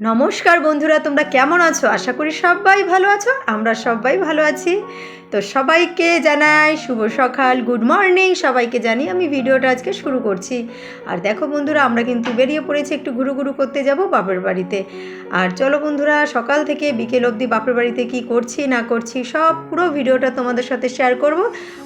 নমস্কার বন্ধুরা, তোমরা কেমন আছো? আশা করি সবাই ভালো আছো, আমরা সবাই ভালো আছি। তো সবাইকে জানাই শুভ সকাল গুড মর্নিং সবাইকে জানি আমি ভিডিওটা আজকে শুরু করছি। আর দেখো বন্ধুরা, আমরা কিন্তু বেরিয়ে পড়েছি, একটু ঘুরু ঘুরু করতে যাব বাপের বাড়িতে। আর চলো বন্ধুরা, সকাল থেকে বিকেল অবধি বাপের বাড়িতে কি করছি, না করছি, সব পুরো ভিডিওটা তোমাদের সাথে শেয়ার করব।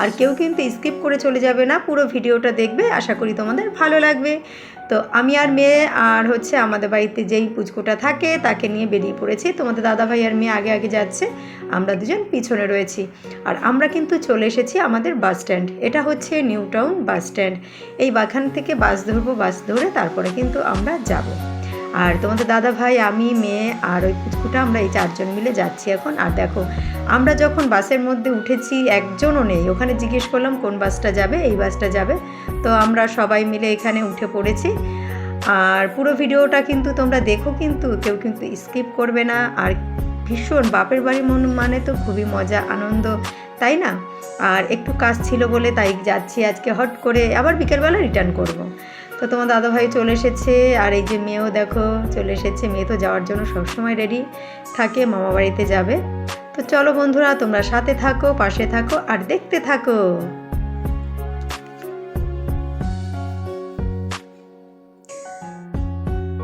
আর কেউ কিন্তু স্কিপ করে চলে যাবে না, পুরো ভিডিওটা দেখবে, আশা করি তোমাদের ভালো লাগবে। তো আমি আর মেয়ে আর হচ্ছে আমাদের বাড়িতে যেই পুচকুটা থাকে তাকে নিয়ে বেরিয়ে পড়েছি। তোমাদের দাদা ভাই আর মেয়ে আগে আগে যাচ্ছে, আমরা দুজন পিছনে রয়েছি। আর আমরা কিন্তু চলে এসেছি আমাদের বাস স্ট্যান্ড। এটা হচ্ছে নিউ টাউন বাস স্ট্যান্ড। এই বাখান থেকে বাস ধরবো, বাস ধরে তারপরে কিন্তু আমরা যাব। আর তোমাদের দাদা ভাই, আমি, মেয়ে আর ওই পুচকুটা, আমরা এই চারজন মিলে যাচ্ছি এখন। আর দেখো, আমরা যখন বাসের মধ্যে উঠেছি, একজনও নেই। ওখানে জিজ্ঞেস করলাম, কোন বাসটা যাবে? এই বাসটা যাবে? তো আমরা সবাই মিলে এখানে উঠে পড়েছি। আর পুরো ভিডিওটা কিন্তু তোমরা দেখো কিন্তু, কেউ কিন্তু স্কিপ করবে না। আর ভীষণ, বাপের বাড়ি মন মানে তো খুবই মজা, আনন্দ, তাই না? আর একটু কাজ ছিল বলে তাই যাচ্ছি আজকে হট করে। আবার বিকেলবেলা রিটার্ন করব। তো তোমার দাদাভাই চলে এসেছে, আর এই যে মেয়েও দেখো চলে এসেছে। মেয়ে তো যাওয়ার জন্য সবসময় রেডি থাকে, মামা বাড়িতে যাবে। তো চলো বন্ধুরা, তোমরা সাথে থাকো, পাশে থাকো, আর দেখতে থাকো।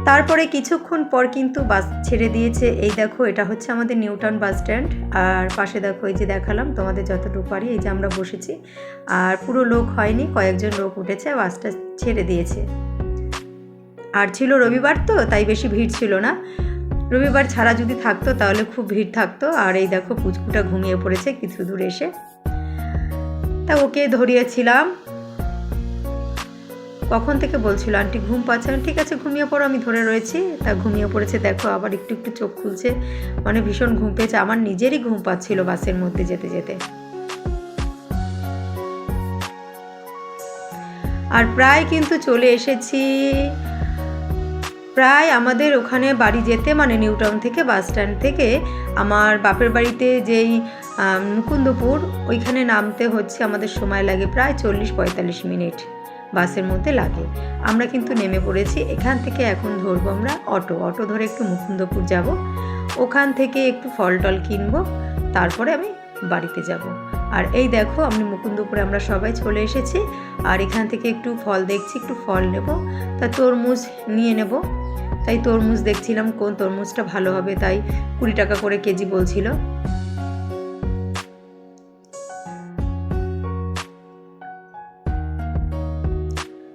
তারপরে কিছুক্ষণ পর কিন্তু বাস ছেড়ে দিয়েছে। এই দেখো, এটা হচ্ছে আমাদের নিউটাউন বাস স্ট্যান্ড। আর পাশে দেখো, এই যে দেখালাম, তোমাদের যতটুকু পারি, এই যে আমরা বসেছি। আর পুরো লোক হয়নি, কয়েকজন লোক উঠেছে, বাসটা ছেড়ে দিয়েছে। আর ছিল রবিবার তো, তাই বেশি ভিড় ছিল না। রবিবার ছাড়া যদি থাকতো, তাহলে খুব ভিড় থাকতো। আর এই দেখো, পুচকুটা ঘুমিয়ে পড়েছে, কিছু দূর এসে। তা ওকে ধরিয়েছিলাম। কখন থেকে বলছিল, আন্টি, ঘুম পাচ্ছে আমি ঠিক আছে, ঘুমিয়ে পড়ো, আমি ধরে রয়েছি। তা ঘুমিয়ে পড়েছে, দেখো, আবার একটু একটু চোখ খুলছে। মানে ভীষণ ঘুম পেয়েছে। আমার নিজেরই ঘুম পাচ্ছিল বাসের মধ্যে যেতে যেতে। আর প্রায় কিন্তু চলে এসেছি, প্রায় আমাদের ওখানে বাড়ি যেতে মানে নিউ টাউন থেকে, বাস স্ট্যান্ড থেকে। আমার বাপের বাড়িতে যেই মুকুন্দপুর, ওইখানে নামতে হচ্ছে, আমাদের সময় লাগে প্রায় চল্লিশ পঁয়তাল্লিশ মিনিট। বাসের মধ্যে লাগে। আমরা কিন্তু নেমে পড়েছি। এখান থেকে এখন ধরবো আমরা অটো। অটো ধরে একটু মুকুন্দপুর যাব। ওখান থেকে একটু ফল টল কিনবো। তারপরে আমি বাড়িতে যাব। আর এই দেখো, আমি মুকুন্দপুরে আমরা সবাই চলে এসেছি। আর এখান থেকে একটু ফল দেখছি, একটু ফল নেব। তা তরমুজ নিয়ে নেব। তাই তরমুজ দেখছিলাম, কোন তরমুজটা ভালো হবে। তাই কুড়ি টাকা করে কেজি বলছিল।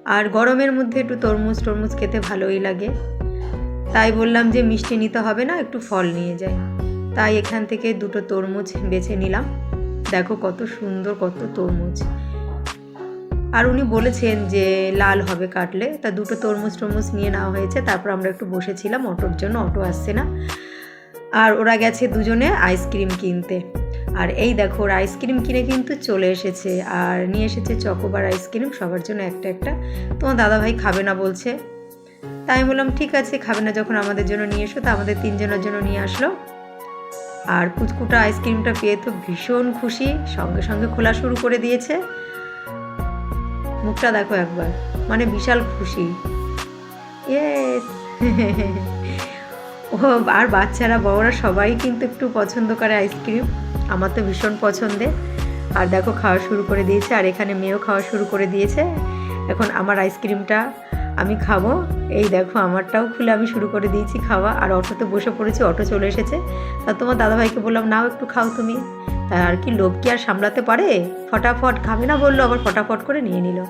আর গরমের মধ্যে একটু তরমুজ টরমুজ খেতে ভালোই লাগে। তাই বললাম যে মিষ্টি নিতে হবে না, একটু ফল নিয়ে যাই। তাই এখান থেকে দুটো তরমুজ বেছে নিলাম। দেখো কত সুন্দর, কত তরমুজ। আর উনি বলেছেন যে লাল হবে কাটলে। তা দুটো তরমুজ টরমুজ নিয়ে নেওয়া হয়েছে। তারপর আমরা একটু বসেছিলাম, অটোর জন্য অটো আসছে না। আর ওরা গেছে দুজনে আইসক্রিম কিনতে। আর এই দেখো, ওর আইসক্রিম কিনে কিন্তু চলে এসেছে। আর নিয়ে এসেছে চকোবার আইসক্রিম সবার জন্য একটা একটা। তোমার দাদাভাই খাবে না বলছে। তাই আমি বললাম, ঠিক আছে, খাবে না যখন আমাদের জন্য নিয়ে এসো। তা আমাদের তিনজনের জন্য নিয়ে আসলো। আর কুচকুটা আইসক্রিমটা পেয়ে তো ভীষণ খুশি। সঙ্গে সঙ্গে খোলা শুরু করে দিয়েছে। মুখটা দেখো একবার মানে বিশাল খুশি। ও, আর বাচ্চারা, বড়রা সবাই কিন্তু একটু পছন্দ করে আইসক্রিম আমার তো ভীষণ পছন্দের। আর দেখো খাওয়া শুরু করে দিয়েছে, আর এখানে মেয়েও খাওয়া শুরু করে দিয়েছে। এখন আমার আইসক্রিমটা আমি খাব। এই দেখো, আমারটাও খুলে আমি শুরু করে দিয়েছি খাওয়া। আর অটোতে বসে পড়েছি, অটো চলে এসেছে। তা তোমার দাদাভাইকে বললাম, নাও একটু খাও তুমি। তা আর কি, লোভ কি আর সামলাতে পারে? ফটাফট খাবে না বলল, আবার ফটাফট করে নিয়ে নিল।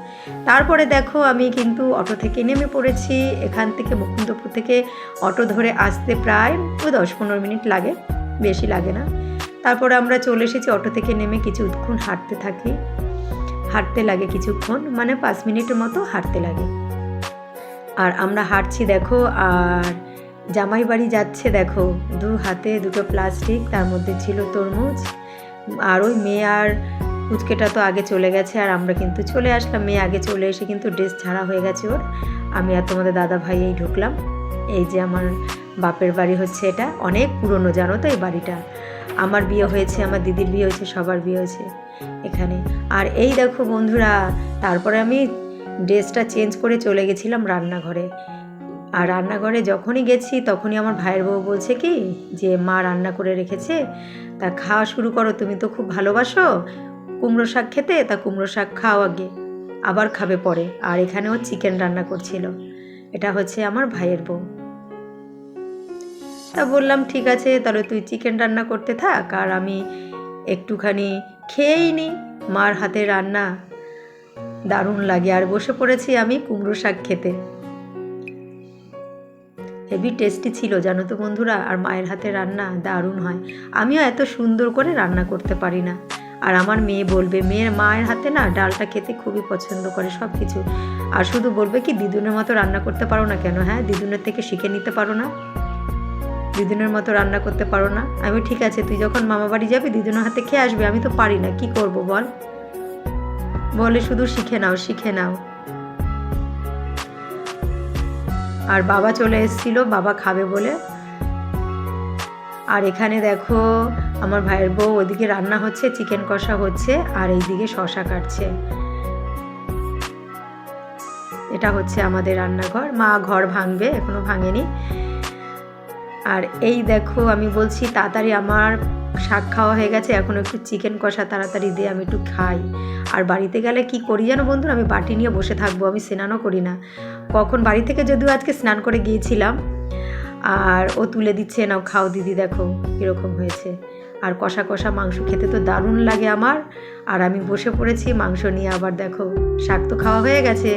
তারপরে দেখো, আমি কিন্তু অটো থেকে নেমে পড়েছি। এখান থেকে মুকুন্দপুর থেকে অটো ধরে আসতে প্রায় ওই দশ পনেরো মিনিট লাগে। বেশি লাগে না। তারপরে আমরা চলে এসেছি অটো থেকে নেমে কিছুক্ষণ হাঁটতে থাকি। হাঁটতে লাগে কিছুক্ষণ মানে পাঁচ মিনিটের মতো হাঁটতে লাগে। আর আমরা হাঁটছি, দেখো, আর জামাই বাড়ি যাচ্ছে, দেখো, দু হাতে দুটো প্লাস্টিক, তার মধ্যে ছিল তরমুজ, আর ওই মেয়ে আর পুচকেটা তো আগে চলে গেছে, আর আমরা কিন্তু চলে আসলাম। মেয়ে আগে চলে এসে কিন্তু ড্রেস ছাড়া হয়ে গেছে ওর। আমি আর তোমাদের দাদা ভাই এই ঢুকলাম। এই যে আমার বাপের বাড়ি হচ্ছে এটা, অনেক পুরনো, জানো তো এই বাড়িটা? আমার বিয়ে হয়েছে, আমার দিদির বিয়ে হয়েছে, সবার বিয়ে হয়েছে এখানে। আর এই দেখো বন্ধুরা, তারপরে আমি ড্রেসটা চেঞ্জ করে চলে গেছিলাম রান্নাঘরে। আর রান্নাঘরে যখনই গেছি তখনই আমার ভাইয়ের বউ বলছে কি, যে মা রান্না করে রেখেছে, তা খাওয়া শুরু করো, তুমি তো খুব ভালোবাসো, কুমড়ো শাক খেতে, তা কুমড়ো শাক খাও আগে, আবার খাবে পরে। আর এখানেও চিকেন রান্না করছিল। এটা হচ্ছে আমার ভাইয়ের বউ। তা বললাম, ঠিক আছে, তাহলে তুই চিকেন রান্না করতে থাক, আর আমি একটুখানি খেয়েই নি মার হাতে রান্না দারুণ লাগে, আর বসে পড়েছি আমি কুমড়ো শাক খেতে। হেভি টেস্টি ছিল, জানো তো বন্ধুরা, আর মায়ের হাতে রান্না দারুণ হয়। আমিও এত সুন্দর করে রান্না করতে পারি না। আর আমার মেয়ে বলবে, মেয়ের মায়ের হাতে না ডালটা খেতে খুবই পছন্দ করে সব কিছু আর শুধু বলবে কি, দিদুনের মতো রান্না করতে পারো না কেন? হ্যাঁ দিদুনের থেকে শিখে নিতে পারো না। দিদুনের মতো রান্না করতে পারো না। আমি ঠিক আছে, তুই যখন মামা বাড়ি যাবি দিদুনের হাতে খেয়ে আসবি, আমি তো পারি না, কি করব বল? বলে শুধু শিখে নাও শিখে নাও। আর বাবা চলে এসেছিল, বাবা খাবে বলে। আর এখানে দেখো, আমার ভাইয়ের বউ ওদিকে রান্না হচ্ছে, চিকেন কষা হচ্ছে, আর এইদিকে শশা কাটছে। এটা হচ্ছে আমাদের রান্নাঘর। মা ঘর ভাঙবে, এখনও ভাঙেনি। আর এই দেখো, আমি বলছি তাড়াতাড়ি আমার শাক খাওয়া হয়ে গেছে, এখন একটু চিকেন কষা তাড়াতাড়ি দিয়ে আমি একটু খাই। আর বাড়িতে গেলে কি করি জানো বন্ধুরা? আমি বাটি নিয়ে বসে থাকব, আমি স্নানও করি না। কখন? বাড়ি থেকে যদিও আজকে স্নান করে গিয়েছিলাম, আর ও তুলে দিচ্ছে, নাও খাও দিদি, দেখো কীরকম হয়েছে। আর কষা কষা মাংস খেতে তো দারুণ লাগে আমার। আর আমি বসে পড়েছি, মাংস নিয়ে আবার দেখো, শাক তো খাওয়া হয়ে গেছে।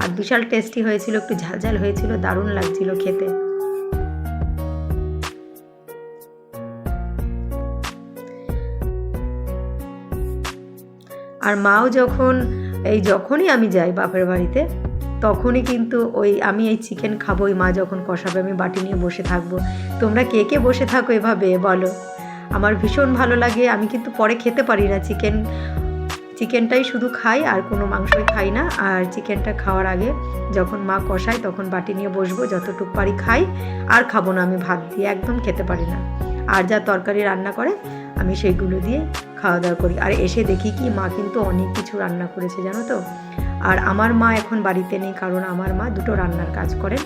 আর বিশাল টেস্টি হয়েছিল, একটু ঝালঝাল হয়েছিল, দারুণ লাগছিল খেতে। আর মাও যখন, এই যখনই আমি যাই বাপের বাড়িতে, তখনই কিন্তু ওই আমি এই চিকেন খাব ওই মা যখন কষাবে আমি বাটি নিয়ে বসে থাকব। তোমরা কে কে বসে থাকো এভাবে, বলো। আমার ভীষণ ভালো লাগে, আমি কিন্তু পরে খেতে পারি না চিকেন চিকেনটাই শুধু খাই, আর কোনো মাংসই খাই না। আর চিকেনটা খাওয়ার আগে যখন মা কষায়, তখন বাটি নিয়ে বসবো, যতটুকু পারি খাই। আর খাব না আমি ভাত দিয়ে, একদম খেতে পারি না। আর যা তরকারি রান্না করে, আমি সেইগুলো দিয়ে খাওয়া দাওয়া করি। আর এসে দেখি কি মা কিন্তু অনেক কিছু রান্না করেছে, জানো তো? আর আমার মা এখন বাড়িতে নেই কারণ আমার মা দুটো রান্নার কাজ করেন।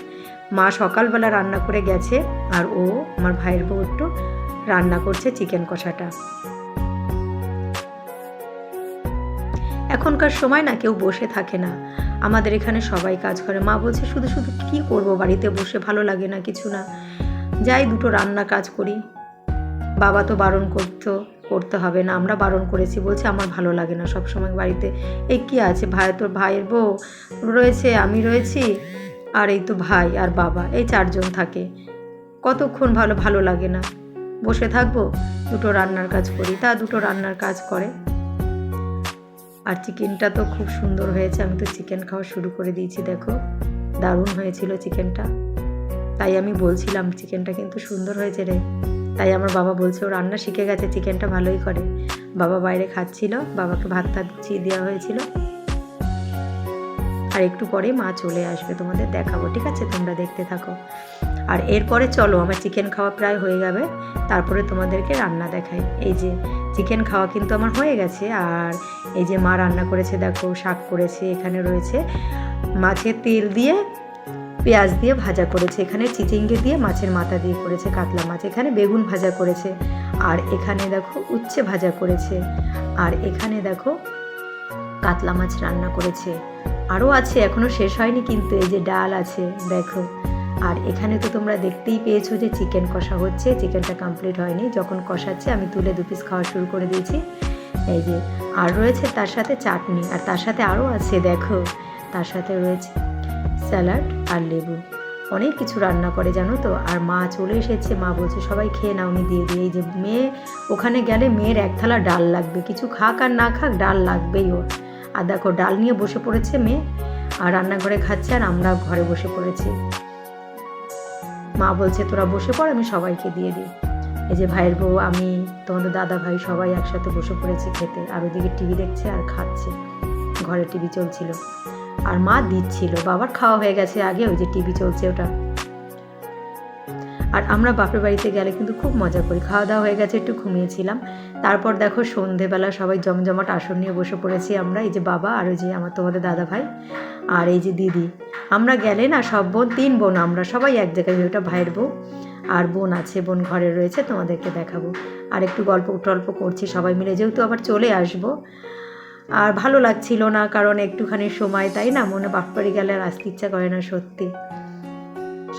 মা সকালবেলা রান্না করে গেছে আর ও আমার ভাইয়ের বউ একটু রান্না করছে চিকেন কষাটা। এখনকার সময় না কেউ বসে থাকে না। আমাদের এখানে সবাই কাজ করে। মা বলছে, শুধু শুধু কি করব? বাড়িতে বসে ভালো লাগে না কিছু না। যাই দুটো রান্না কাজ করি। বাবা তো বারণ করতো করতে হবে না, আমরা বারণ করেছি, বলছে আমার ভালো লাগে না সব সময় বাড়িতে এই কি আছে, ভাই তোর ভাইয়ের বউ রয়েছে, আমি রয়েছি, আর এই তো ভাই আর বাবা, এই চারজন থাকে, কতক্ষণ ভালো ভালো লাগে না, বসে থাকব, দুটো রান্নার কাজ করি, তা দুটো রান্নার কাজ করে, আর চিকেনটা তো খুব সুন্দর হয়েছে, আমি তো চিকেন খাওয়া শুরু করে দিয়েছি, দেখো, দারুণ হয়েছিল চিকেনটা, তাই আমি বলছিলাম, চিকেনটা কিন্তু সুন্দর হয়েছে রে তাই আমার বাবা বলছে, ও রান্না শিখে গেছে, চিকেনটা ভালোই করে। বাবা বাইরে খাচ্ছিল, বাবাকে ভাত টাত গুছিয়ে দেওয়া হয়েছিল। আর একটু পরে মা চলে আসবে, তোমাদের দেখাবো, ঠিক আছে? তোমরা দেখতে থাকো। আর এরপরে চলো, আমার চিকেন খাওয়া প্রায় হয়ে যাবে। তারপরে তোমাদেরকে রান্না দেখাই। এই যে, চিকেন খাওয়া কিন্তু আমার হয়ে গেছে। আর এই যে মা রান্না করেছে, দেখো, শাক করেছে, এখানে রয়েছে মাছের তেল দিয়ে পেঁয়াজ দিয়ে ভাজা করেছে। এখানে চিচিঙ্গে দিয়ে মাছের মাথা দিয়ে করেছে কাতলা মাছ। এখানে বেগুন ভাজা করেছে। আর এখানে দেখো উচ্ছে ভাজা করেছে। আর এখানে দেখো কাতলা মাছ রান্না করেছে। আরও আছে এখনও শেষ হয়নি কিন্তু এই যে ডাল আছে, দেখো। আর এখানে তো তোমরা দেখতেই পেয়েছ যে চিকেন কষা হচ্ছে। চিকেনটা কমপ্লিট হয়নি। যখন কষাচ্ছে আমি তুলে দু পিস খাওয়া শুরু করে দিয়েছি। এই যে, আর রয়েছে তার সাথে চাটনি। আর তার সাথে আরও আছে, দেখো। তার সাথে রয়েছে স্যালাড। আর লেবু। অনেক কিছু রান্না করে, জানো তো? আর মা চলে এসেছে, মা বলছে, সবাই খেয়ে নাও, উনি দিয়ে দিই। এই যে মেয়ে, ওখানে গেলে মেয়ের এক থালা ডাল লাগবে। কিছু খাক আর না খাক, ডাল লাগবেই ওর। আর দেখো, ডাল নিয়ে বসে পড়েছে মেয়ে, আর রান্নাঘরে খাচ্ছে আর আমরা ঘরে বসে পড়েছি। মা বলছে, তোরা বসে পড়, আমি সবাইকে দিয়ে দিই। এই যে ভাইয়ের বউ, আমি, তোমাদের দাদা ভাই সবাই একসাথে বসে পড়েছি খেতে। আর ওদিকে টিভি দেখছে আর খাচ্ছে। ঘরে টিভি চলছিল। আর মা দিচ্ছিল, বাবার খাওয়া হয়ে গেছে আগে, ওই যে টিভি চলছে ওটা। আর আমরা বাপের বাড়িতে গেলে কিন্তু খুব মজা করি। খাওয়া দাওয়া হয়ে গেছে, একটু ঘুমিয়েছিলাম। তারপর দেখো সন্ধেবেলা সবাই জমজমাট আসন নিয়ে বসে পড়েছি আমরা, এই যে বাবা আর ওই যে আমার তোমাদের দাদা ভাই আর এই যে দিদি। আমরা গেলে না সব বোন, তিন বোন আমরা, সবাই এক জায়গায় ওটা ভাইয়ের বউ আর বোন আছে, বোন ঘরে রয়েছে, তোমাদেরকে দেখাবো। আর একটু গল্প টল্প করছি, সবাই মিলে যেহেতু আবার চলে আসব। আর ভালো লাগছিল না, কারণ একটুখানি সময়, তাই না? মনে বাপবাড়ি গেলে আর আসতে ইচ্ছা করে না সত্যি।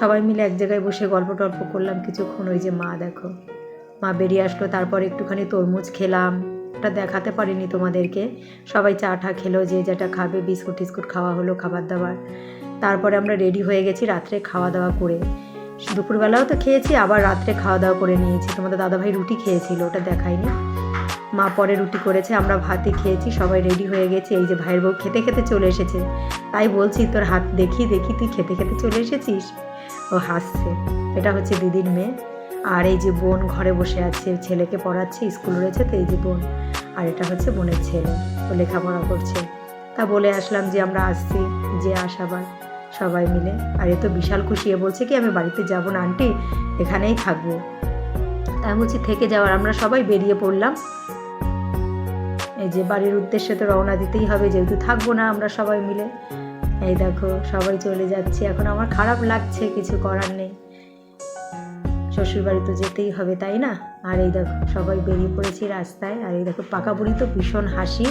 সবাই মিলে এক জায়গায় বসে গল্প টল্প করলাম কিছুক্ষণ, ওই যে মা, দেখো। মা বেরিয়ে আসলো, তারপর একটুখানি তরমুজ খেলাম। ওটা দেখাতে পারিনি তোমাদেরকে। সবাই চা টা খেলো, যে যেটা খাবে, বিস্কুট টিস্কুট খাওয়া হলো, খাবার দাবার। তারপরে আমরা রেডি হয়ে গেছি রাত্রে খাওয়া দাওয়া করে। দুপুরবেলাও তো খেয়েছি, আবার রাত্রে খাওয়া দাওয়া করে নিয়েছি। তোমাদের দাদাভাই রুটি খেয়েছিল, ওটা দেখাইনি। মা পরে রুটি করেছে, আমরা ভাতই খেয়েছি, সবাই রেডি হয়ে গেছে, এই যে ভাইয়ের বউ খেতে খেতে চলে এসেছে। তাই বলছি, তোর হাত দেখি দেখি, তুই খেতে খেতে চলে এসেছিস? ও হাসছে। এটা হচ্ছে দিদির মেয়ে। আর এই যে বোন ঘরে বসে আছে, ছেলেকে পড়াচ্ছে, স্কুল রয়েছে তো, এই যে বোন। আর এটা হচ্ছে বোনের ছেলে, ও লেখাপড়া করছে। তা বলে আসলাম যে আমরা আসছি, যে আসাবার সবাই মিলে, আর এ তো বিশাল খুশি, এ বলছে কি, আমি বাড়িতে যাব না, আন্টি, এখানেই থাকব। তাই আমি বলছি, থেকে যাওয়ার আমরা সবাই বেরিয়ে পড়লাম। যে বাড়ির উদ্দেশ্যে তো রওনা দিতেই হবে, যেহেতু থাকব না আমরা সবাই মিলে। এই দেখো, সবাই চলে যাচ্ছে। এখন আমার খারাপ লাগছে, কিছু করার নেই। শ্বশুরবাড়ি তো যেতেই হবে, তাই না? আর এই দেখো, সবাই বেরিয়ে পড়েছি রাস্তায়। আর এই দেখো, পাকা বুড়ি তো ভীষণ হাসি।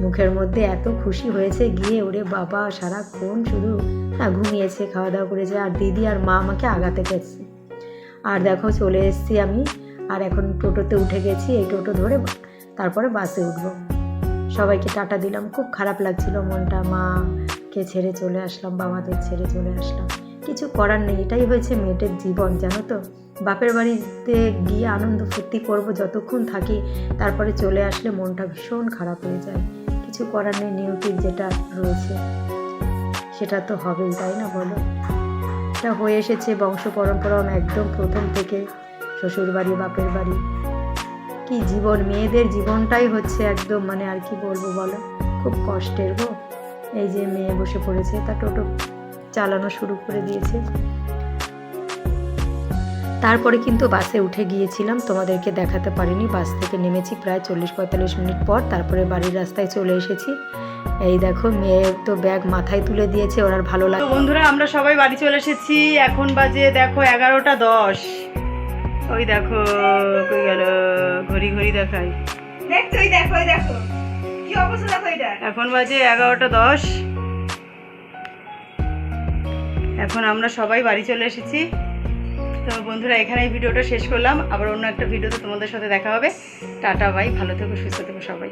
মুখের মধ্যে এত খুশি হয়েছে, গিয়ে ওরে বাবা, সারাক্ষণ শুধু হ্যাঁ ঘুমিয়েছে খাওয়া দাওয়া করেছে। আর দিদি আর মা আমাকে আগাতে গেছে। আর দেখো, চলে এসেছি আমি। আর এখন টোটোতে উঠে গেছি, এই টোটো ধরে তারপরে বাসে উঠবো। সবাইকে টাটা দিলাম, খুব খারাপ লাগছিল মনটা। মাকে ছেড়ে চলে আসলাম বাবাদের ছেড়ে চলে আসলাম। কিছু করার নেই, এটাই হয়েছে মেয়েটের জীবন, জানো তো? বাপের বাড়িতে গিয়ে আনন্দ ফুর্তি করব যতক্ষণ থাকি, তারপরে চলে আসলে মনটা ভীষণ খারাপ হয়ে যায়। কিছু করার নেই, নিয়তির যেটা রয়েছে, সেটা তো হবেই, তাই না বলো? এটা হয়ে এসেছে বংশ পরম্পরা, একদম প্রথম থেকে। শ্বশুর বাড়ি বাপের বাড়ি। কি জীবন? মেয়েদের জীবনটাই হচ্ছে একদম মানে আর কি বলব বলো? খুব কষ্টের গো। এই যে মেয়ে বসে পড়েছে, তা টোটো চালানো শুরু করে দিয়েছে। তারপরে কিন্তু বাসে উঠে গিয়েছিলাম, তোমাদেরকে দেখাতে পারিনি। বাস থেকে নেমেছি প্রায় চল্লিশ পঁয়তাল্লিশ মিনিট পর, তারপরে বাড়ির রাস্তায় চলে এসেছি। এই দেখো, মেয়ে তো ব্যাগ মাথায় তুলে দিয়েছে, ওর আর ভালো লাগে বন্ধুরা, আমরা সবাই বাড়ি চলে এসেছি। এখন বাজে, দেখো, এগারোটা দশ। ওই দেখো কই গেল? ঘড়ি ঘড়ি দেখাই। এখন বাজে এগারোটা দশ। এখন আমরা সবাই বাড়ি চলে এসেছি। তো বন্ধুরা এখানে ভিডিওটা শেষ করলাম। আবার অন্য একটা ভিডিওতে তোমাদের সাথে দেখা হবে। Tata bye. ভালো থেকো সুস্থ থেকো সবাই।